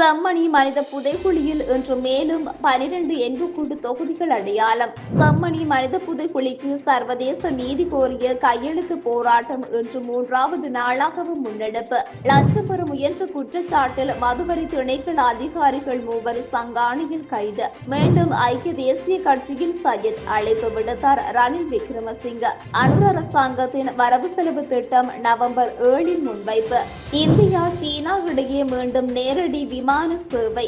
செம்மணி மனித புதைக்குழியில் இன்று மேலும் பனிரெண்டு எண்புக்கூட்டு தொகுதிகள் அடையாளம். செம்மணி மனித புதைக்குழிக்கு சர்வதேச நீதி கோரிய கையெழுத்து போராட்டம் இன்று மூன்றாவது நாளாகவும் முன்னெடுப்பு. லஞ்சம் பெற முயன்ற குற்றச்சாட்டில் மதுவரி திணைக்கள அதிகாரிகள் மூவர் சங்காணியில் கைது. மீண்டும் ஐக்கிய தேசிய கட்சியின் சையத் அழைப்பு விடுத்தார் ரணில் விக்ரமசிங்க. அனுர் அரசாங்கத்தின் வரவு செலவு திட்டம் நவம்பர் ஏழில் முன்வைப்பு. இந்தியா சீனா இடையே மீண்டும் நேரடி விமான விமான சேவை.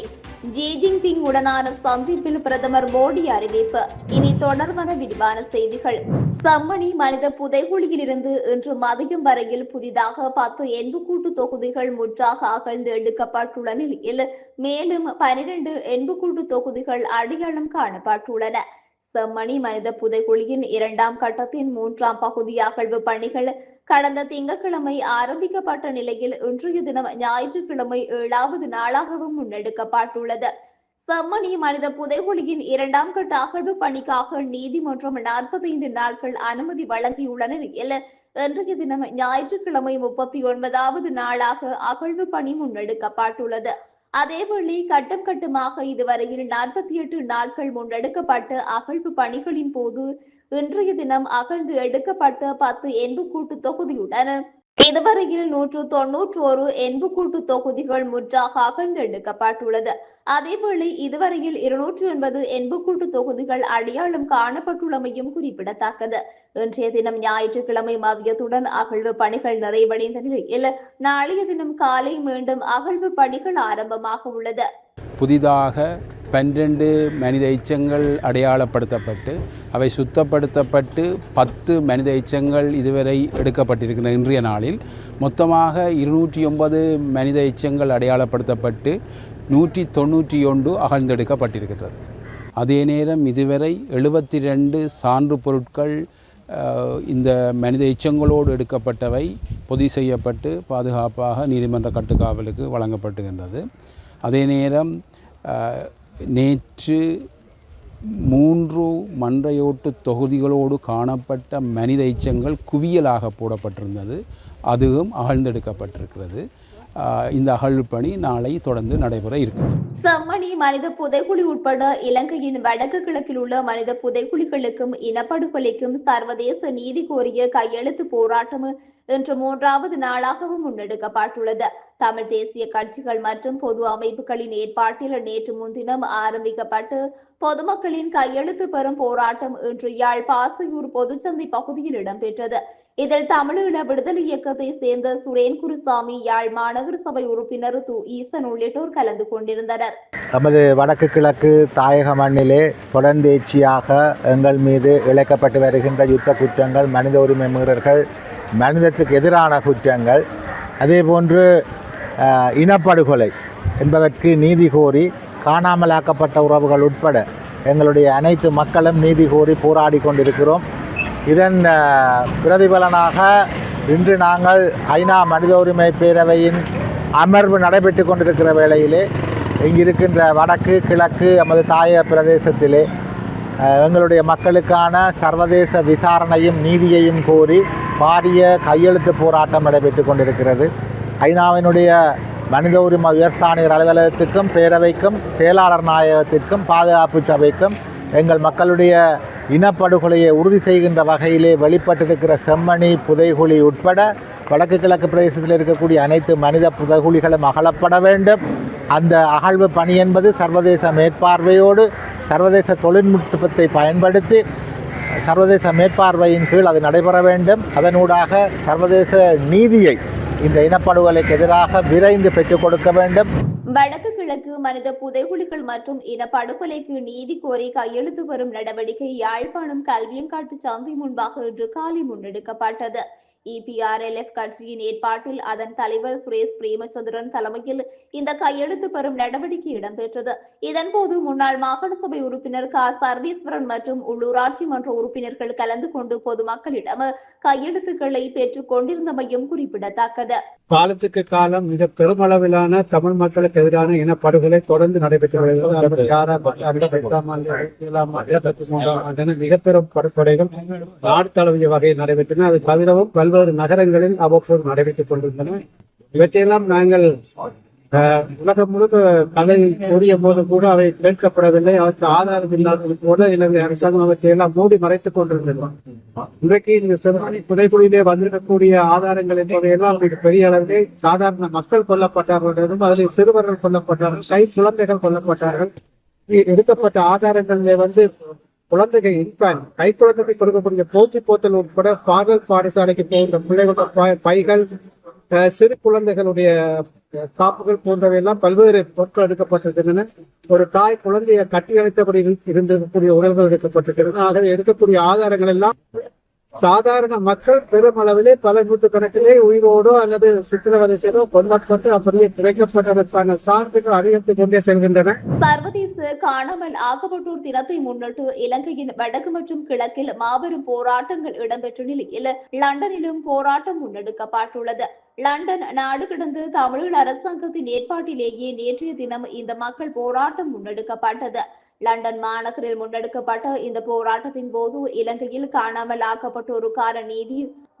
ஜி ஜின்பிங் உடனான சந்திப்பில் பிரதமர் மோடி அறிவிப்பு. இனி தொடர்வன விரிவான செய்திகள். சம்மணி மனித புதைகுழியிலிருந்து இன்று மதியம் வரையில் புதிதாக பத்து எண்புக்கூட்டு தொகுதிகள் முற்றாக அகழ்ந்து எடுக்கப்பட்டுள்ள நிலையில் மேலும் பனிரெண்டு எண்புக்கூட்டு தொகுதிகள் அடையாளம் காணப்பட்டுள்ளன. செம்மணி மனித புதைகுழியின் இரண்டாம் கட்டத்தின் மூன்றாம் பகுதி அகழ்வு பணிகள் கடந்த திங்கட்கிழமை ஆரம்பிக்கப்பட்ட நிலையில் இன்றைய தினம் ஞாயிற்றுக்கிழமை ஏழாவது நாளாகவும் முன்னெடுக்கப்பட்டுள்ளது. செம்மணி மனித புதைகுழியின் இரண்டாம் கட்ட அகழ்வு பணிக்காக நீதிமன்றம் நாற்பத்தைந்து நாட்கள் அனுமதி வழங்கியுள்ள நிலையில் இன்றைய தினம் ஞாயிற்றுக்கிழமை முப்பத்தி ஒன்பதாவது நாளாக அகழ்வு பணி முன்னெடுக்கப்பட்டுள்ளது. அதேவேளை கட்டம் கட்டமாக இதுவரையில் நாற்பத்தி எட்டு நாட்கள் முன்னெடுக்கப்பட்ட அகழ்வு பணிகளின் போது இன்றைய தினம் அகழ்ந்து எடுக்கப்பட்ட பத்து எண்புக்கூட்டு தொகுதியுடன் இதுவரையில் நூற்று தொன்னூற்று ஒரு எண்புக்கூட்டு தொகுதிகள் முற்றாக அகழ்ந்து எடுக்கப்பட்டுள்ளது. அதேவேளை இதுவரையில் இருநூற்று எண்பது எண்புக்கூட்டு தொகுதிகள் அடையாளம் காணப்பட்டுள்ளமையும் குறிப்பிடத்தக்கது. இன்றைய தினம் ஞாயிற்றுக்கிழமை மதியத்துடன் அகழ்வு பணிகள் நிறைவடைந்த நிலையில் நாளைய தினம் காலை மீண்டும் அகழ்வு பணிகள் ஆரம்பமாக உள்ளது. புதிதாக பன்னிரண்டு மனித எச்சங்கள் அடையாளப்படுத்தப்பட்டு அவை சுத்தப்படுத்தப்பட்டு பத்து மனித எச்சங்கள் இதுவரை எடுக்கப்பட்டிருக்கின்ற இன்றைய நாளில். மொத்தமாக இருநூற்றி ஒன்பது மனித எச்சங்கள் அடையாளப்படுத்தப்பட்டு நூற்றி தொண்ணூற்றி ஒன்று அகழ்ந்தெடுக்கப்பட்டிருக்கிறது அதே நேரம் இதுவரை எழுபத்தி ரெண்டு சான்று பொருட்கள் இந்த மனித எச்சங்களோடு எடுக்கப்பட்டவை பொதி செய்யப்பட்டு பாதுகாப்பாக நீதிமன்ற கட்டுக்காவலுக்கு வழங்கப்பட்டுகின்றது அதே நேரம் நேற்று மூன்று மன்றையோட்டு தொகுதிகளோடு காணப்பட்ட மனித எச்சங்கள் குவியலாக போடப்பட்டிருந்தது. அதுவும் அகழ்ந்தெடுக்கப்பட்டிருக்கிறது. இந்த அகழ்வு பணி நாளை தொடர்ந்து நடைபெற இருக்கிறது. செம்மணி மனித புதைக்குழி உட்பட இலங்கையின் வடக்கு கிழக்கில் உள்ள மனித புதைக்குழிகளுக்கும் இனப்படுகொலைக்கும் சர்வதேச நீதி கோரிய கையெழுத்து போராட்டம் இன்று மூன்றாவது நாளாகவும் முன்னெடுக்கப்பட்டுள்ளது. தமிழ் தேசிய கட்சிகள் மற்றும் பொது அமைப்புகளின் ஏற்பாட்டில் நேற்று முன்தினம் ஆரம்பிக்கப்பட்டு பொதுமக்களின் கையெழுத்து பெறும் போராட்டம் இன்று யாழ் பாசையூர் பொதுச்சந்தை பகுதியில் இடம்பெற்றது. இதில் தமிழீழ விடுதலை இயக்கத்தை சேர்ந்த சுரேன் குருசாமி யாழ் மாநகர சபை உறுப்பினர் து ஈசன் உள்ளிட்டோர் கலந்து கொண்டிருந்தனர். நமது வடக்கு கிழக்கு தாயக மண்ணிலே தொடர்ந்தேச்சியாக எங்கள் மீது இழைக்கப்பட்டு வருகின்ற யுத்த குற்றங்கள் மனித உரிமை மீறல்கள் மனிதத்துக்கு எதிரான குற்றங்கள் அதே போன்று இனப்படுகொலை என்பதற்கு நீதி கோரி காணாமலாக்கப்பட்ட உறவுகள் உட்பட எங்களுடைய அனைத்து மக்களும் நீதி கோரி போராடி கொண்டிருக்கிறோம். இதன் பிரதிபலனாக இன்று நாங்கள் ஐநா மனித உரிமை பேரவையின் அமர்வு நடைபெற்று கொண்டிருக்கிற வேளையிலே இங்கிருக்கின்ற வடக்கு கிழக்கு நமது தாய பிரதேசத்திலே எங்களுடைய மக்களுக்கான சர்வதேச விசாரணையும் நீதியையும் கோரி பாரிய கையெழுத்து போராட்டம் நடைபெற்று கொண்டிருக்கிறது. ஐநாவினுடைய மனித உரிமை உயர்ஸ்தானிகர் அலுவலகத்துக்கும் பேரவைக்கும் செயலாளர் நாயகத்திற்கும் பாதுகாப்பு சபைக்கும் எங்கள் மக்களுடைய இனப்படுகொலையை உறுதி செய்கின்ற வகையிலே வெளிப்பட்டிருக்கிற செம்மணி புதைகுழி உட்பட வடக்கு கிழக்கு பிரதேசத்தில் இருக்கக்கூடிய அனைத்து மனித புதைகுழிகளும் அகலப்பட வேண்டும். அந்த அகழ்வு பணி என்பது சர்வதேச மேற்பார்வையோடு சர்வதேச தொழில்நுட்பத்தை பயன்படுத்தி சர்வதேச மேற்பார்வையின் கீழ் அது நடைபெற வேண்டும். அதனூடாக சர்வதேச நீதியை இந்த இனப்படுகொலைக்கு எதிராக விரைந்து பெற்றுக் கொடுக்க வேண்டும். வடக்கு கிழக்கு மனித புதைகுழிகள் மற்றும் இனப்படுகொலைக்கு நீதி கோரி கையெழுத்து வரும் நடவடிக்கை யாழ்ப்பாணம் கல்வியங்காட்டு சந்தை முன்பாக இன்று காலை முன்னெடுக்கப்பட்டது. இபிஆர்எல்எஃப் கட்சியின் ஏற்பாட்டில் அதன் தலைவர் சுரேஷ் பிரேமச்சந்திரன் தலைமையில் இந்த கையெழுத்து பெறும் நடவடிக்கை இடம்பெற்றது. இதன்போது முன்னாள் மாகாண சபை உறுப்பினர் க. சர்வீஸ்வரன் மற்றும் உள்ளூராட்சி மன்ற உறுப்பினர்கள் கலந்து கொண்டு பொதுமக்களிடம் கையெழுத்துக்களை பெற்றுக் கொண்டிருந்தமையும் குறிப்பிடத்தக்கது. காலத்துக்கு காலம் மிக பெருமளவிலான தமிழ் மக்களுக்கு எதிரான இனப்படுகொலை தொடர்ந்து நடைபெற்று வருகிறது. அறுபத்தி படுகொலைகள் நாடு தழுவிய வகையில் நடைபெற்றன. அது தவிரவும் பல்வேறு நகரங்களில் அவ்வப்போது நடைபெற்றுக் கொண்டிருந்தன. இவற்றையெல்லாம் நாங்கள் உலகம் முழுக்க கலை கூறிய போது கூட அவை கேட்கப்படவில்லை. அவருக்கு ஆதாரம் இல்லாதது போல இலங்கை அரசாங்கம் அவற்றை எல்லாம் மூடி மறைத்துக் கொண்டிருந்தது. இன்றைக்கு இந்த செம்மணி புதைக்குழியிலே வந்திருக்கக்கூடிய ஆதாரங்கள் என்பதையெல்லாம் மிக பெரிய அளவிலே சாதாரண மக்கள் கொல்லப்பட்டார்கள்ன்றதும் அதில் சிறுவர்கள் கொல்லப்பட்டார்கள் கை குழந்தைகள் கொல்லப்பட்டார்கள். எடுக்கப்பட்ட ஆதாரங்களிலே வந்து குழந்தைகள் இன்பான் கை குழந்தைக்கு கொடுக்கக்கூடிய போச்சி போத்தல் உட்பட பாடல் பாடசாலைக்கு போகின்ற பிள்ளைகளோட ப- பைகள் சிறு குழந்தைகளுடைய காப்புகள் போன்றவையெல்லாம் பல்வேறு பொருட்கள் எடுக்கப்பட்டிருக்கின்றன. ஒரு தாய் குழந்தையை கட்டி அழைத்தபடி இருந்திருக்கக்கூடிய உணர்வுகள் எடுக்கப்பட்டிருக்கின்றன. ஆகவே எடுக்கக்கூடிய ஆதாரங்கள் எல்லாம் சாதாரண மக்கள் பெருமளவிலே பல நூற்றுக்கணக்கிலே உயிரோடோ அல்லது சித்திரவதை செய்தோ கொல்லப்பட்டு அப்படியே கிடைக்கப்பட்டதற்கான சான்றுகள் அதிகரித்துக் கொண்டே செல்கின்றன. சர்வதேச காணாமல் ஆக்கப்பட்டோர் தினத்தை முன்னிட்டு இலங்கையின் வடக்கு மற்றும் கிழக்கில் மாபெரும் போராட்டங்கள் இடம்பெற்ற நிலையில் லண்டனிலும் போராட்டம் முன்னெடுக்கப்பட்டுள்ளது. லண்டன் நாடு கடந்த தமிழக அரசாங்கத்தின் ஏற்பாட்டிலேயே நேற்றைய தினம் இந்த மக்கள் போராட்டம் முன்னெடுக்கப்பட்டது. லண்டன் மாநகரில் முன்னெடுக்கப்பட்ட இந்த போராட்டத்தின் போது இலங்கையில் காணாமல் ஆக்கப்பட்டோருக்கான நீதி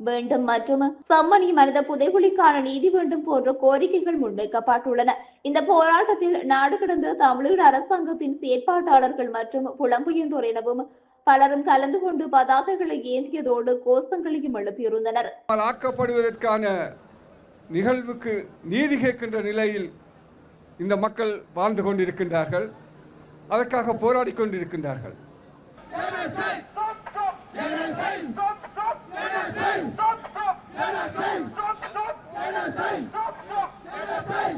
வேண்டும் மற்றும் செம்மணி மனித புதைகுலிக்கான நீதி வேண்டும் போன்ற கோரிக்கைகள் முன்வைக்கப்பட்டுள்ளன. இந்த போராட்டத்தில் நாடு கடந்த தமிழீழ அரசாங்கத்தின் செயற்பாட்டாளர்கள் மற்றும் புலம்பெயர்ந்தோர் எனவும் பலரும் கலந்து கொண்டு பதாகைகளை ஏந்தியதோடு கோஷங்களையும் எழுப்பியிருந்தனர். ஆக்கப்படுவதற்கான நிகழ்வுக்கு நீதி கேட்கின்ற நிலையில் இந்த மக்கள் வாழ்ந்து கொண்டிருக்கின்றார்கள். அதற்காக போராடி கொண்டிருக்கின்றார்கள்.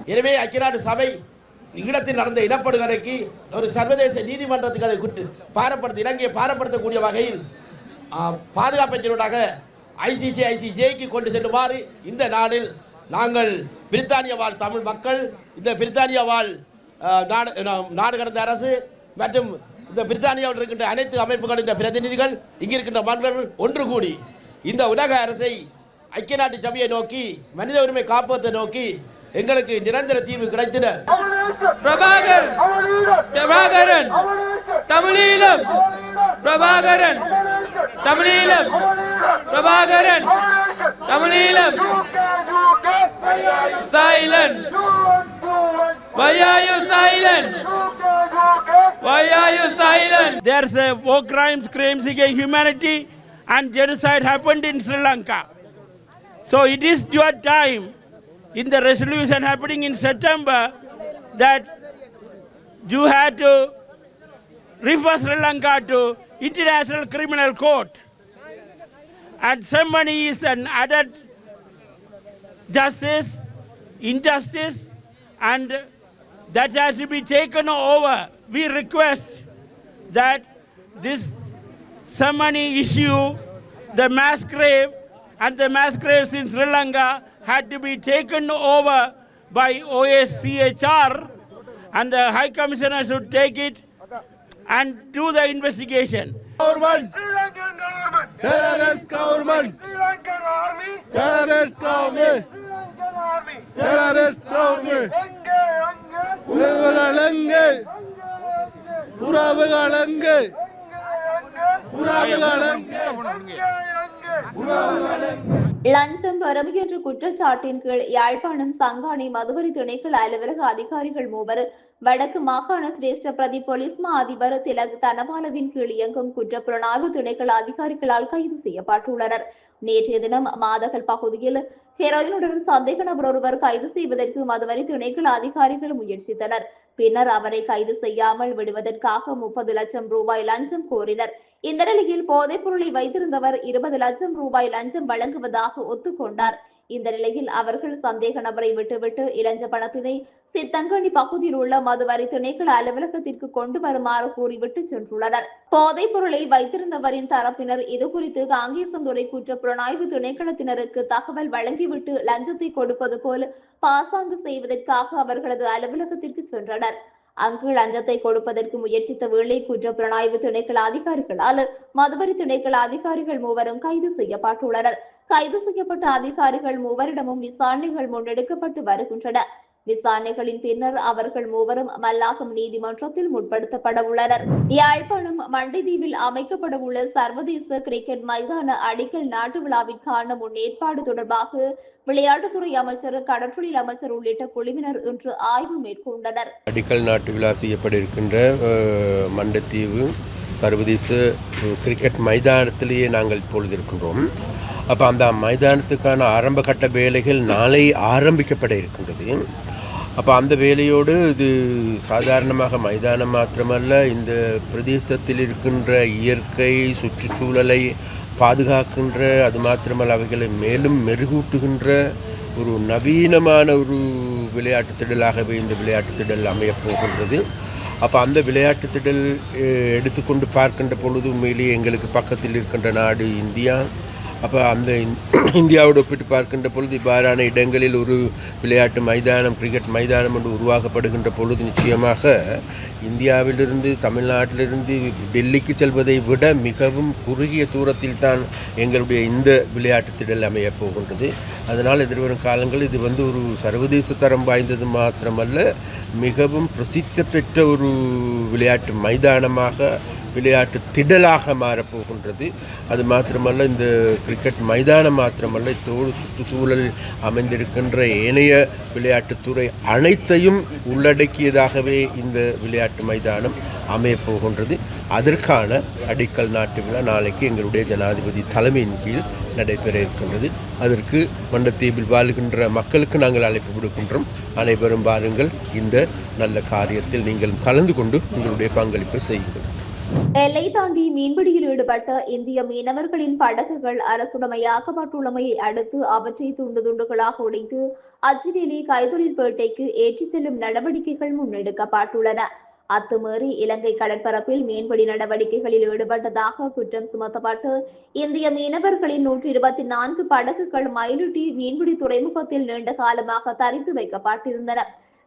எனவே அக்கிராடு சபை இடத்தில் நடந்த இனப்படுகொலைக்கு ஒரு சர்வதேச நீதிமன்றத்துக்கு அதை குற்று பாரப்படுத்த இலங்கையை பாரப்படுத்தக்கூடிய வகையில் ஆ, ஐசிசி ஐசிஜேக்கு கொண்டு செல்லுமாறு இந்த நாளில் நாங்கள் பிரித்தானிய வாழ் தமிழ் மக்கள் இந்த பிரித்தானிய வாழ் நாடு நாடு கடந்த அரசு மற்றும் இந்த பிரித்தானியாவில் இருக்கின்ற அனைத்து அமைப்புகளின் பிரதிநிதிகள் இங்கிருக்கின்ற மன்னர்கள் ஒன்று கூடி இந்த உலக அரசை ஐக்கிய நாட்டு சபையை நோக்கி மனித உரிமை காப்பத்தை நோக்கி எங்களுக்கு நிரந்தர தீர்வு கிடைத்திட பிரபாகர் பிரபாகரன் தமிழீழம் பிரபாகரன் தமிழீழம் பிரபாகரன் தமிழீழம் silent why are you silent? Why are you silent? There's a war crimes crimes against humanity and genocide happened in sri lanka. So it is your time. In the resolution happening in September that you had to refer Sri Lanka to International Criminal Court. And somebody is an added justice, injustice, and that has to be taken over. We request that this ceremony issue, the mass grave and the mass graves in Sri Lanka had to be taken over by OSCHR and the High Commissioner should take it and do the investigation. government. Terrorist government. Terrorist government. Terrorist உறவுகள் எங்கே உறவுகள் எங்கே உறவுகள் எங்கே உறவுகள் எங்கே லஞ்சம் பெறும் என்ற குற்றச்சாட்டின் கீழ் யாழ்ப்பாணம் சங்கானை மதுவரி திணைக்கள அலுவலக அதிகாரிகள் மூவர் வடக்கு மாகாண சிரேஷ்ட பிரதி போலீஸ் மா அதிபர் திலக் தனபாலவின் கீழ் இயங்கும் குற்றப்புலனாய்வு திணைக்கள அதிகாரிகளால் கைது செய்யப்பட்டுள்ளனர். நேற்றைய தினம் மாதகல் பகுதியில் ஹெரோயினுடன் சந்தேக நபர் ஒருவர் கைது செய்வதற்கு மதுவரி திணைக்கள அதிகாரிகள் முயற்சித்தனர். பின்னர் அவரை கைது செய்யாமல் விடுவதற்காக முப்பது லட்சம் ரூபாய் லஞ்சம் கோரினர். இந்த நிலையில் போதைப் பொருளை வைத்திருந்தவர் இருபது லட்சம் ரூபாய் லஞ்சம் வழங்குவதாக ஒத்துக்கொண்டார். இந்த நிலையில் அவர்கள் சந்தேக நபரை விட்டுவிட்டு இளஞ்ச பணத்தினை சித்தங்கனி பகுதியில் உள்ள மதுவரை திணைக்கள அலுவலகத்திற்கு கொண்டு வருமாறு கூறிவிட்டு சென்றுள்ளனர். போதைப் பொருளை வைத்திருந்தவரின் தரப்பினர் இது குறித்து காங்கேசந்துறை குற்ற புலனாய்வு திணைக்களத்தினருக்கு தகவல் வழங்கிவிட்டு லஞ்சத்தை கொடுப்பது போல் பாசாங்கு செய்வதற்காக அவர்களது அலுவலகத்திற்கு சென்றனர். அங்கு லஞ்சத்தை கொடுப்பதற்கு முயற்சித்த வேளை குற்ற புலனாய்வு திணைக்கள அதிகாரிகளால் மதுவரி திணைக்கள அதிகாரிகள் மூவரும் கைது செய்யப்பட்டுள்ளனர். கைது செய்யப்பட்ட அதிகாரிகள் மூவரிடமும் விசாரணைகள் முன்னெடுக்கப்பட்டு வருகின்றன. விசாரணைகளின் பின்னர் அவர்கள் மூவரும் மல்லாகம் நீதிமன்றத்தில் முற்படுத்தப்பட உள்ளனர். யாழ்ப்பாணம் மண்டைதீவில் அமைக்கப்பட உள்ள சர்வதேச கிரிக்கெட் மைதான அடிக்கல் நாட்டு விழாவிற்கான முன்னேற்பாடு தொடர்பாக விளையாட்டுத்துறை அமைச்சர் கடற்றொழில் அமைச்சர் உள்ளிட்ட குழுவினர் இன்று ஆய்வு மேற்கொண்டனர். அடிக்கல் நாட்டு விழா செய்யப்பட இருக்கின்ற மண்டத்தீவு சர்வதேச கிரிக்கெட் மைதானத்திலேயே நாங்கள் இப்பொழுது இருக்கின்றோம். அப்போ அந்த மைதானத்துக்கான ஆரம்ப கட்ட வேலைகள் நாளை ஆரம்பிக்கப்பட இருக்கின்றது. அப்போ அந்த வேலையோடு இது சாதாரணமாக மைதானம் மாத்திரமல்ல இந்த பிரதேசத்தில் இருக்கின்ற இயற்கை சுற்றுச்சூழலை பாதுகாக்கின்ற அது மாத்திரமல்ல அவைகளை மேலும் மெருகூட்டுகின்ற ஒரு நவீனமான ஒரு விளையாட்டு திடலாகவே இந்த விளையாட்டு திடல் அமையப் போகின்றது. அப்போ அந்த விளையாட்டு திடல் எடுத்துக்கொண்டு பார்க்கின்ற பொழுது உண்மையிலேயே எங்களுக்கு பக்கத்தில் இருக்கின்ற நாடு இந்தியா. அப்போ அந்த இந்- இந்தியாவோடு ஒப்பிட்டு பார்க்கின்ற பொழுது இவ்வாறான இடங்களில் ஒரு விளையாட்டு மைதானம் கிரிக்கெட் மைதானம் என்று உருவாக்கப்படுகின்ற பொழுது நிச்சயமாக இந்தியாவிலிருந்து தமிழ்நாட்டிலிருந்து டெல்லிக்கு செல்வதை விட மிகவும் குறுகிய தூரத்தில் தான் எங்களுடைய இந்த விளையாட்டு திடல் அமையப் போகின்றது. அதனால் எதிர்வரும் காலங்கள் இது வந்து ஒரு சர்வதேச தரம் வாய்ந்தது மாத்திரமல்ல மிகவும் பிரசித்தி பெற்ற ஒரு விளையாட்டு மைதானமாக விளையாட்டு திடலாக மாறப்போகின்றது. அது மாத்திரமல்ல இந்த கிரிக்கெட் மைதானம் மாத்திரமல்ல தோல் சுற்றுச்சூழல் அமைந்திருக்கின்ற ஏனைய விளையாட்டுத்துறை அனைத்தையும் உள்ளடக்கியதாகவே இந்த விளையாட்டு மைதானம் அமையப் போகின்றது அதற்கான அடிக்கல் நாட்டு விழா நாளைக்கு எங்களுடைய ஜனாதிபதி தலைமையின் கீழ் நடைபெற இருக்கின்றது. அதற்கு மண்டத்தீவில் வாழ்கின்ற மக்களுக்கு நாங்கள் அழைப்பு விடுக்கின்றோம். அனைவரும் வாருங்கள். இந்த நல்ல காரியத்தில் நீங்கள் கலந்து கொண்டு உங்களுடைய பங்களிப்பை செய்யுங்கள். எல்லை தாண்டி மீன்பிடியில் ஈடுபட்ட இந்திய மீனவர்களின் படகுகள் அரசுடமையாக்கப்பட்டுள்ளமையை அடுத்து அவற்றை துண்டு துண்டுகளாக உடைத்து அச்சுவேலி கைத்தொழில்பேட்டைக்கு ஏற்றிச் செல்லும் நடவடிக்கைகள் முன்னெடுக்கப்பட்டுள்ளன. அத்துமீறி இலங்கை கடற்பரப்பில் மீன்பிடி நடவடிக்கைகளில் ஈடுபட்டதாக குற்றம் சுமத்தப்பட்டு இந்திய மீனவர்களின் நூற்றி இருபத்தி நான்கு படகுகள் மயிலுட்டி மீன்பிடி துறைமுகத்தில் நீண்ட காலமாக தரித்து வைக்கப்பட்டிருந்தன.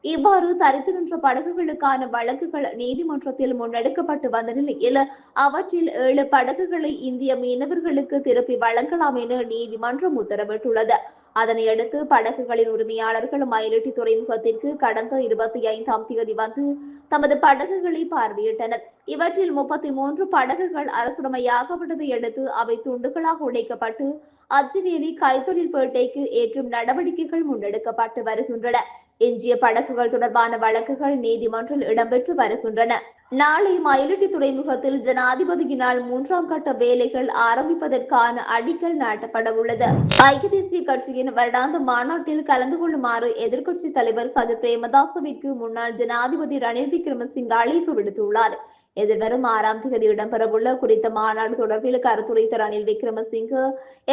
இவ்வாறு தரித்து நின்ற படகுகளுக்கான வழக்குகள் நீதிமன்றத்தில் முன்னெடுக்கப்பட்டு வந்த நிலையில் அவற்றில் ஏழு படகுகளை இந்திய மீனவர்களுக்கு திருப்பி வழங்கலாம் என நீதிமன்றம் உத்தரவிட்டுள்ளது. அதனையடுத்து படகுகளின் உரிமையாளர்கள் மயிலட்டி துறைமுகத்திற்கு கடந்த இருபத்தி ஐந்தாம் தேதி வந்து தமது படகுகளை பார்வையிட்டனர். இவற்றில் முப்பத்தி மூன்று படகுகள் அரசுடமையாகப்பட்டதை அடுத்து அவை துண்டுகளாக உடைக்கப்பட்டு அச்சுவேலி கைத்தொழில்பேட்டைக்கு ஏற்றும் நடவடிக்கைகள் முன்னெடுக்கப்பட்டு வருகின்றன. எஞ்சிய படகுகள் தொடர்பான வழக்குகள் நீதிமன்றில் இடம்பெற்று வருகின்றன. நாளை மயிலட்டி துறைமுகத்தில் ஜனாதிபதியினால் மூன்றாம் கட்ட வேலைகள் ஆரம்பிப்பதற்கான அடிக்கல் நாட்டப்பட உள்ளது. ஐக்கிய தேசிய கட்சியின் வருடாந்த மாநாட்டில் கலந்து கொள்ளுமாறு எதிர்க்கட்சி தலைவர் சஜித் பிரேமதாசவிற்கு முன்னாள் ஜனாதிபதி ரணில் விக்ரமசிங்க அழைப்பு விடுத்துள்ளார். எதிர்வரும் ஆறாம் தேதி இடம்பெறவுள்ள குறித்த மாநாடு தொடர்பில் கருத்துரைத்த ரணில் விக்ரமசிங்க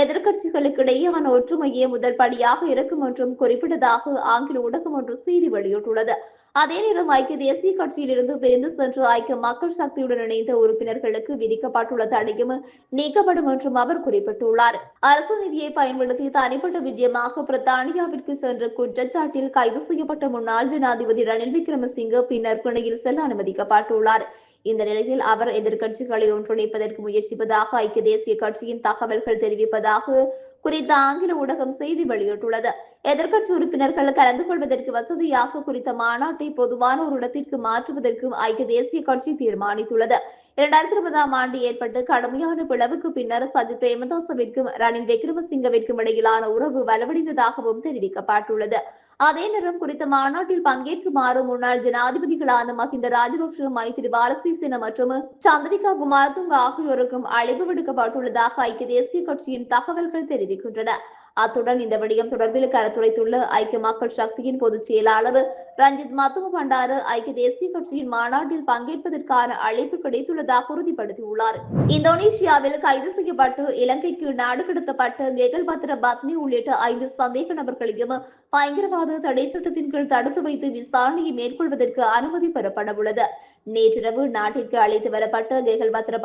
எதிர்க்கட்சிகளுக்கு இடையேயான ஒற்றுமையே முதல் படியாக இருக்கும் என்றும் குறிப்பிட்டதாக ஆங்கில ஊடகம் ஒன்று செய்தி வெளியிட்டுள்ளது. அதே நேரம் ஐக்கிய தேசிய கட்சியிலிருந்து பிரிந்து சென்று ஐக்கிய மக்கள் சக்தியுடன் இணைந்த உறுப்பினர்களுக்கு விதிக்கப்பட்டுள்ள தடையும் நீக்கப்படும் என்றும் அவர் குறிப்பிட்டுள்ளார். அரசு நிதியை பயன்படுத்தி தனிப்பட்ட விஜயமாக பிரித்தானியாவிற்கு சென்ற குற்றச்சாட்டில் கைது செய்யப்பட்ட முன்னாள் ஜனாதிபதி ரணில் விக்ரமசிங்க பின்னர் பிணையில் செல்ல அனுமதிக்கப்பட்டுள்ளார். இந்த நிலையில் அவர் எதிர்கட்சிகளை ஒன்றிணைப்பதற்கு முயற்சிப்பதாக ஐக்கிய தேசிய கட்சியின் தகவல்கள் தெரிவிப்பதாக குறித்த ஆங்கில ஊடகம் செய்தி வெளியிட்டுள்ளது. எதிர்கட்சி உறுப்பினர்கள் கலந்து கொள்வதற்கு வசதியாக குறித்த மாநாட்டை பொதுவான ஒரு இடத்திற்கு மாற்றுவதற்கு ஐக்கிய தேசிய கட்சி தீர்மானித்துள்ளது. இரண்டாயிரத்தி இருபதாம் ஆண்டு ஏற்பட்டு கடுமையான பிளவுக்கு பின்னர் சஜித் பிரேமதாசவிற்கும் ரணில் விக்ரமசிங்கவிற்கும் இடையிலான உறவு வலுவடைந்ததாகவும் தெரிவிக்கப்பட்டுள்ளது. அதே நேரம் குறித்த மாநாட்டில் பங்கேற்குமாறு முன்னாள் ஜனாதிபதிகளான மஹிந்த ராஜபக்ஷ மைத்திரி சிறிசேன மற்றும் சந்திரிகா குமாரதுங்க ஆகியோருக்கும் அழைப்பு விடுக்கப்பட்டுள்ளதாக ஐக்கிய தேசிய கட்சியின் தகவல்கள் தெரிவிக்கின்றன. அத்துடன் இந்த விடயம் தொடர்பில் கருத்துரைத்துள்ள ஐக்கிய மக்கள் சக்தியின் பொதுச் செயலாளர் ரஞ்சித் மத்துவ பண்டாரு ஐக்கிய தேசிய கட்சியின் மாநாட்டில் பங்கேற்பதற்கான அழைப்பு கிடைத்துள்ளதாக உறுதிப்படுத்தியுள்ளார். இந்தோனேஷியாவில் கைது செய்யப்பட்டு இலங்கைக்கு நாடு கடத்தப்பட்ட கெகல் பத்ர பத்னி உள்ளிட்ட ஐந்து சந்தேக நபர்களையும் பயங்கரவாத தடை சட்டத்தின் கீழ் தடுத்து வைத்து விசாரணையை மேற்கொள்வதற்கு அனுமதி பெறப்படவுள்ளது. நேற்றிரவு நாட்டிற்கு அழைத்து வரப்பட்ட கெகல் பத்ர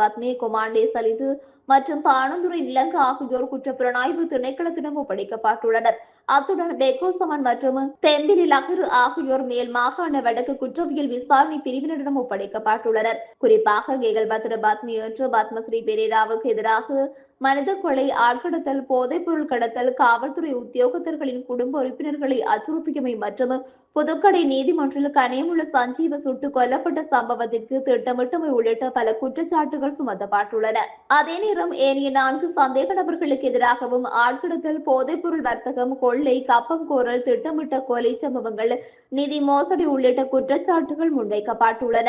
குமாண்டே சலிது மற்றும் பானந்துரை நிலங்க ஆகியோர் குற்றப்புலனாய்வு திணைக்களத்திடம் ஒப்படைக்கப்பட்டுள்ளனர். அத்துடன் பெக்கோசமன் மற்றும் தெம்பிலி லஹிர் ஆகியோர் மேல் மாகாண வடக்கு குற்றவியல் விசாரணை பிரிவினரிடம் ஒப்படைக்கப்பட்டுள்ளனர். குறிப்பாக கேகல் பத்ர என்று பத்மஸ்ரீ பெரேராவுக்கு எதிராக மனித கொலை ஆட்கடத்தல் போதைப்பொருள் கடத்தல் காவல்துறை உத்தியோகத்தர்களின் குடும்ப உறுப்பினர்களை அச்சுறுத்தியமை மற்றும் புதுக்கடை நீதிமன்றில் கனியமுள்ள சஞ்சீவ சுட்டு கொல்லப்பட்ட சம்பவத்திற்கு திட்டமிட்டமை உள்ளிட்ட பல குற்றச்சாட்டுகள் சுமத்தப்பட்டுள்ளன. அதே நேரம் ஏனைய நான்கு சந்தேக நபர்களுக்கு எதிராகவும் ஆட்கடத்தல் போதைப்பொருள் வர்த்தகம் கொள்ளை கப்பம் கோரல் திட்டமிட்ட கொலை சம்பவங்கள் நிதி மோசடி உள்ளிட்ட குற்றச்சாட்டுகள் முன்வைக்கப்பட்டுள்ளன.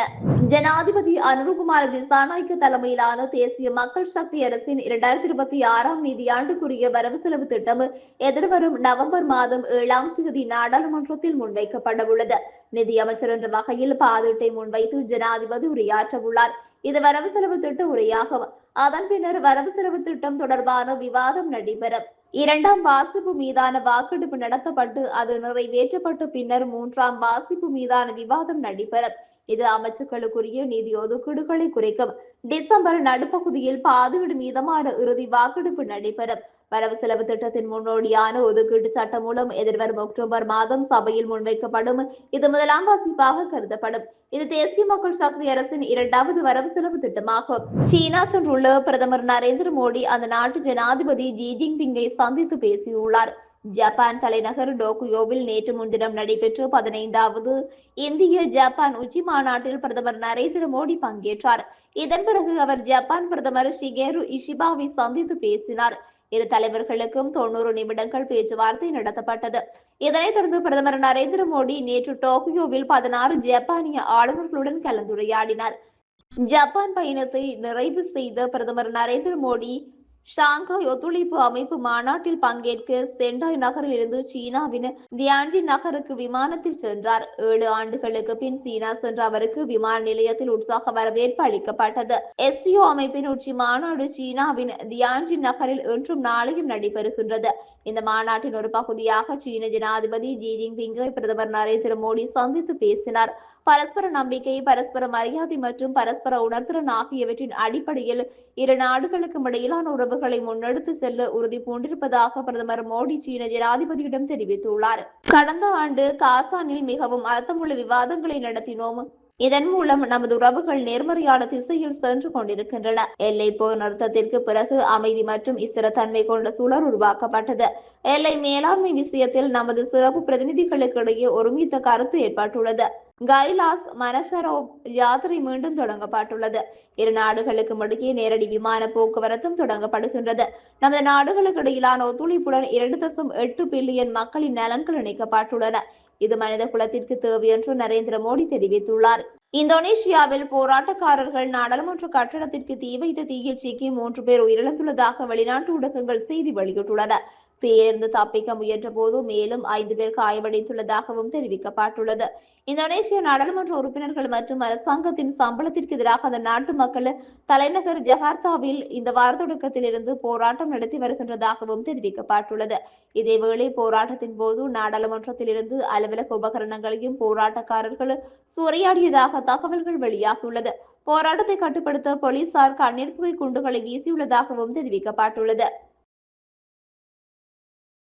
ஜனாதிபதி அனுருகுமார திசாநாயக்க தலைமையிலான தேசிய மக்கள் சக்தி அரசின் இரண்டாயிரத்தி இருபத்தி ஆறாம் நிதியாண்டுக்குரிய வரவு செலவு திட்டம் எதிர்வரும் நவம்பர் மாதம் ஏழாம் தேதி நாடாளுமன்றத்தில் முன்வைக்கப்பட உள்ளது. நிதியமைச்சர் என்ற வகையில் பாதீட்டை முன்வைத்து ஜனாதிபதி உரையாற்ற உள்ளார். இது வரவு செலவு திட்ட உரையாகும். அதன் பின்னர் வரவு செலவு திட்டம் தொடர்பான விவாதம் நடைபெறும். இரண்டாம் வாசிப்பு மீதான வாக்கெடுப்பு நடத்தப்பட்டு அது நிறைவேற்றப்பட்ட பின்னர் மூன்றாம் வாசிப்பு மீதான விவாதம் நடைபெறும். இது அமைச்சர்களுக்குரிய நிதி ஒதுக்கீடுகளை குறைக்கும். டிசம்பர் நடுப்பகுதியில் பாதுகாடு மீதமான இறுதி வாக்கெடுப்பு நடைபெறும். வரவு செலவு திட்டத்தின் முன்னோடியான ஒதுக்கீட்டு சட்டம் மூலம் எதிர்வரும் அக்டோபர் மாதம் சபையில் முன்வைக்கப்படும். இது முதலாம் வாசிப்பாக கருதப்படும். இது தேசிய மக்கள் சக்தி அரசின் இரண்டாவது வரவு செலவு திட்டமாகும். சீனா சென்றுள்ள பிரதமர் நரேந்திர மோடி அந்த நாட்டு ஜனாதிபதி ஜி ஜின்பிங்கை சந்தித்து பேசியுள்ளார். ஜப்பான் தலைநகர் டோக்கியோவில் நேற்று முன்தினம் நடைபெற்ற பதினைந்தாவது இந்திய ஜப்பான் உச்சி மாநாட்டில் பிரதமர் நரேந்திர மோடி பங்கேற்றார். இதன் பிறகு அவர் ஜப்பான் பிரதமர் ஷிகேரு இஷிபாவை சந்தித்து பேசினார். இரு தலைவர்களுக்கும் தொண்ணூறு நிமிடங்கள் பேச்சுவார்த்தை நடத்தப்பட்டது. இதனைத் தொடர்ந்து பிரதமர் நரேந்திர மோடி நேற்று டோக்கியோவில் பதினாறு ஜப்பானிய ஆளுநர்களுடன் கலந்துரையாடினார். ஜப்பான் பயணத்தை நிறைவு செய்த பிரதமர் நரேந்திர மோடி ஷாங்காய் ஒத்துழைப்பு அமைப்பு மாநாட்டில் பங்கேற்க சென்டாய் நகரில் இருந்து சீனாவின் தியான்ஜி நகருக்கு விமானத்தில் சென்றார். ஏழு ஆண்டுகளுக்கு பின் சீனா சென்ற அவருக்கு விமான நிலையத்தில் உற்சாக வரவேற்பு அளிக்கப்பட்டது. எஸ்சிஓ அமைப்பின் உச்சி மாநாடு சீனாவின் தியான்ஜி நகரில் இன்றும் நாளையும் நடைபெறுகின்றது. இந்த மாநாட்டின் ஒரு பகுதியாக சீன ஜனாதிபதி ஜி ஜின்பிங்கை பிரதமர் நரேந்திர மோடி சந்தித்து பேசினார். பரஸ்பர நம்பிக்கை பரஸ்பர மரியாதை மற்றும் பரஸ்பர உணர்திறன் ஆகியவற்றின் அடிப்படையில் இரு நாடுகளுக்கும் இடையிலான உறவுகளை முன்னெடுத்து செல்ல உறுதி பூண்டிருப்பதாக பிரதமர் மோடி சீன ஜனாதிபதியிடம் தெரிவித்துள்ளார். கடந்த ஆண்டு காசானில் மிகவும் அர்த்தமுள்ள விவாதங்களை நடத்தினோம். இதன் மூலம் நமது உறவுகள் நேர்மறையான திசையில் சென்று கொண்டிருக்கின்றன. எல்லை போர் நிறுத்தத்திற்கு பிறகு அமைதி மற்றும் ஸ்திரத்தன்மை கொண்ட சூழல் உருவாக்கப்பட்டது. எல்லை மேலாண்மை விஷயத்தில் நமது சிறப்பு பிரதிநிதிகளுக்கிடையே ஒருமித்த கருத்து ஏற்பட்டுள்ளது. கைலாஸ் மனசரோவ் யாத்திரை மீண்டும் தொடங்கப்பட்டுள்ளது. இரு நாடுகளுக்கும் இடையே நேரடி விமான போக்குவரத்தும் தொடங்கப்படுகின்றது. நமது நாடுகளுக்கு இடையிலான ஒத்துழைப்புடன் இரண்டு தசம் எட்டு பில்லியன் மக்களின் நலன்கள் இணைக்கப்பட்டுள்ளன. இது மனித குலத்திற்கு தேவை என்று நரேந்திர மோடி தெரிவித்துள்ளார். இந்தோனேஷியாவில் போராட்டக்காரர்கள் நாடாளுமன்ற கட்டடத்திற்கு தீ வைத்த தீயில் சிக்கி மூன்று பேர் உயிரிழந்துள்ளதாக வெளிநாட்டு ஊடகங்கள் செய்தி வெளியிட்டுள்ளன. தீயிலிருந்து தப்பிக்க முயன்ற போது மேலும் ஐந்து பேர் காயமடைந்துள்ளதாகவும் தெரிவிக்கப்பட்டுள்ளது. இந்தோனேசிய நாடாளுமன்ற உறுப்பினர்கள் மற்றும் அரசாங்கத்தின் சம்பளத்திற்கு எதிராக அந்த நாட்டு மக்கள் தலைநகர் ஜகார்த்தாவில் இந்த வார தொடக்கத்தில் இருந்து போராட்டம் நடத்தி வருகின்றதாகவும் தெரிவிக்கப்பட்டுள்ளது. இதேவேளை போராட்டத்தின் போது நாடாளுமன்றத்தில் இருந்து அலுவலக உபகரணங்களையும் போராட்டக்காரர்கள் சூறையாடியதாக தகவல்கள் வெளியாகியுள்ளது. போராட்டத்தை கட்டுப்படுத்த போலீசார் கண்ணீர் புகை குண்டுகளை வீசியுள்ளதாகவும் தெரிவிக்கப்பட்டுள்ளது.